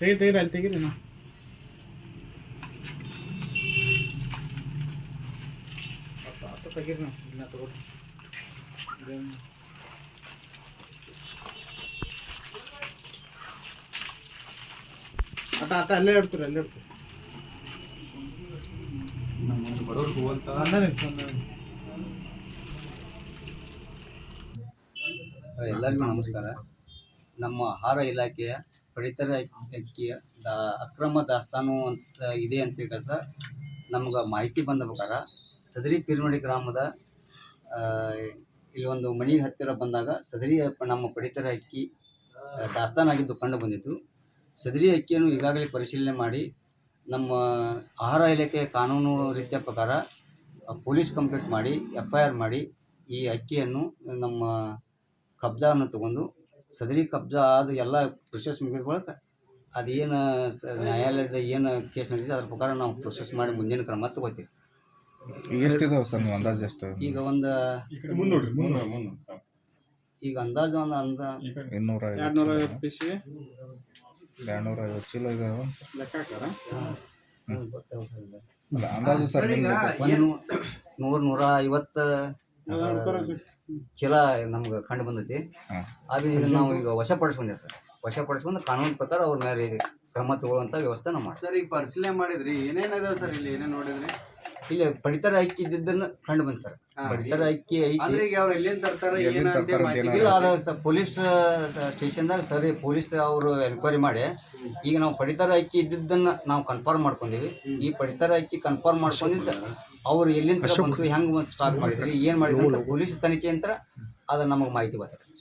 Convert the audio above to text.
Sige, tigil, Al, tigil, ano. Ito, tigil na. Hindi na tukod. Ganyan. ಅಟ ಅಟ ಅಲ್ಲೇ ಇಡ್ತೀರ ಅಲ್ಲೇ ಇಡ್ತೀರ ನಮ್ಮೊಂದು ಬಡವ್ರಿಗೆ ಅಂತ ಎಲ್ಲರಿಗೂ ನಮಸ್ಕಾರ ನಮ್ಮ ಆಹಾರ ಇಲಾಖೆಯ ಪಡಿತರ ಅಕ್ಕಿಯ ದಾ ಅಕ್ರಮ ದಾಸ್ತಾನು ಅಂತ ಇದೆ ಅಂತ ಕೆಲಸ ನಮ್ಗೆ ಮಾಹಿತಿ ಬಂದ ಪ್ರಕಾರ ಸದರಿ ಪಿರ್ಮಡಿ ಗ್ರಾಮದ ಇಲ್ಲಿ ಒಂದು ಮನೆ ಹತ್ತಿರ ಬಂದಾಗ ಸದರಿ ನಮ್ಮ ಪಡಿತರ ಅಕ್ಕಿ ದಾಸ್ತಾನಾಗಿದ್ದು ಕಂಡು ಬಂದಿತ್ತು. ಸದರಿ ಅಕ್ಕಿಯನ್ನು ಈಗಾಗಲೇ ಪರಿಶೀಲನೆ ಮಾಡಿ ನಮ್ಮ ಆಹಾರ ಇಲಾಖೆಯ ಕಾನೂನು ರೀತಿಯ ಪ್ರಕಾರ ಪೊಲೀಸ್ ಕಂಪ್ಲೇಂಟ್ ಮಾಡಿ ಎಫ್ ಐ ಆರ್ ಮಾಡಿ ಈ ಅಕ್ಕಿಯನ್ನು ನಮ್ಮ ಕಬ್ಜಾವನ್ನು ತಗೊಂಡು ಸದರಿ ಕಬ್ಜಾ ಆದ ಎಲ್ಲ ಪ್ರೊಸೆಸ್ ಮುಗಿದ ಬಳಿಕ ಅದೇನು ಸ ನ್ಯಾಯಾಲಯದ ಏನು ಕೇಸ್ ನಡೀತದೆ ಅದ್ರ ಪ್ರಕಾರ ನಾವು ಪ್ರೊಸೆಸ್ ಮಾಡಿ ಮುಂದಿನ ಕ್ರಮ ತಗೋತೀವಿ. ಈಗ ಎಷ್ಟಿದಾವೆ ಸರ್ ನೀವು ಅಂದಾಜು ಎಷ್ಟು? ಈಗ ಒಂದು ಈಗ ಅಂದಾಜು ಒಂದು ಅಂದ ಇನ್ನೂರ ಎರಡ್ನೂರ ಐವತ್ತು ಚೀಲ. ಇದಾವೆ ಲೆಕ್ಕ ಹಾಕಾರ ಗೊತ್ತಾಗ ಸರ್ ಇದು. ಅಲ್ಲ ಅಂದಾಜು ಸರ್ ನಿಮ್ಗೆ ಒಂದು ನೂ- ನೂರು ನೂರ ಐವತ್ತು ಚೀಲ ನಮ್ಗೆ ಕಂಡು ಬಂದೈತಿ. ಅದು ಇದನ್ನ ನಾವು ಈಗ ವಶಪಡಿಸ್ಕೊಂಡೇವೆ ಸರ್. ವಶಪಡಿಸ್ಕೊಂಡು ಕಾನೂನು ಪ್ರಕಾರ ಅವ್ರ ಮೇಲೆ ಕ್ರಮ ತಗೊಳ್ಳುವಂಥ ವ್ಯವಸ್ಥೆ ನಾವು ಮಾಡ್ತೀವಿ. ಸರ್ ಈಗ ಪರಿಶೀಲನೆ ಮಾಡಿದ್ರಿ ಏನೇನ್ ಅದಾವ ಸರ್ ಇಲ್ಲಿ? ಏನೇನು ನೋಡಿದ್ರಿ? ಇಲ್ಲಿ ಪಡಿತರ ಅಕ್ಕಿ ಇದ್ದಿದ್ದನ್ನ ಕಂಡು ಬಂದ್ ಸರ್. ಪಡಿತರ ಅಕ್ಕಿ ಐತಿ. ಪೊಲೀಸ್ ಸ್ಟೇಷನ್ ಇಲ್ಲ ಅದು ಸ ಪೊಲೀಸ್ ಸ್ಟೇಷನ್ದಾಗ ಸರಿ ಪೊಲೀಸ್ ಅವರು ಎನ್ಕ್ವೈರಿ ಮಾಡಿ. ಈಗ ನಾವು ಪಡಿತರ ಅಕ್ಕಿ ಇದ್ದಿದ್ದನ್ನ ನಾವು ಕನ್ಫರ್ಮ್ ಮಾಡ್ಕೊಂಡಿವಿ. ಈ ಪಡಿತರ ಅಕ್ಕಿ ಕನ್ಫರ್ಮ್ ಮಾಡ್ಕೊಂಡಿದ್ದ ಅವ್ರು ಎಲ್ಲಿಂದ ಬಂತು ಹೆಂಗ್ ಸ್ಟಾಕ್ ಮಾಡಿದ್ರಿ ಏನ್ ಮಾಡಿದ್ರು ಅಂತ ಪೊಲೀಸ್ ತನಿಖೆ ಅಂತ ಅದ ನಮಗೆ ಮಾಹಿತಿ ಗೊತ್ತಾಗ್ತದೆ.